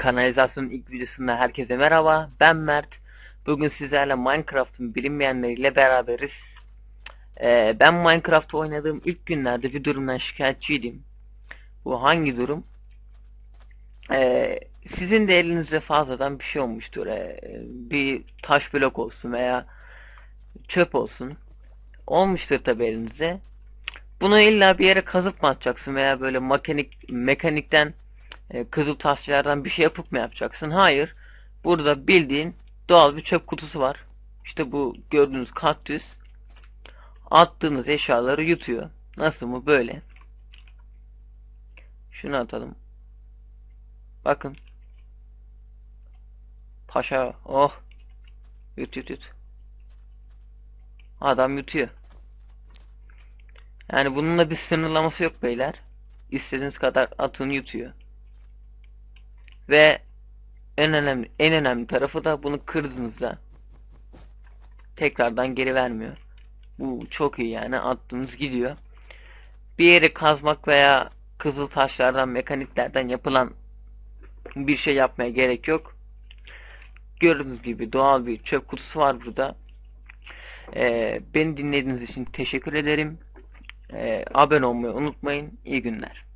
kanalizasyonun ilk videosunda herkese merhaba. Ben Mert. Bugün sizlerle Minecraft'ın bilinmeyenleriyle beraberiz. Ee, ben Minecraft oynadığım ilk günlerde bir durumdan şikayetçiydim. Bu hangi durum? Ee, sizin de elinizde fazladan bir şey olmuştur. Ee, bir taş blok olsun veya çöp olsun. Olmuştur tabi elinizde. Bunu illa bir yere kazıp mı atacaksın veya böyle mekanik mekanikten e, kızıl taşlardan bir şey yapıp mı yapacaksın? Hayır. Burada bildiğin doğal bir çöp kutusu var. İşte bu gördüğünüz kaktüs attığınız eşyaları yutuyor. Nasıl mı? Böyle. Şunu atalım. Bakın. Paşa. Oh. Yut yut yut. Adam yutuyor. Yani bununla bir sınırlaması yok beyler. İstediğiniz kadar atın yutuyor. Ve en önemli en önemli tarafı da bunu kırdığınızda tekrardan geri vermiyor. Bu çok iyi yani attığınız gidiyor. Bir yeri kazmak veya kızıl taşlardan mekaniklerden yapılan bir şey yapmaya gerek yok. Gördüğünüz gibi doğal bir çöp kutusu var burada. Ee, beni dinlediğiniz için teşekkür ederim. Ee, abone olmayı unutmayın. İyi günler.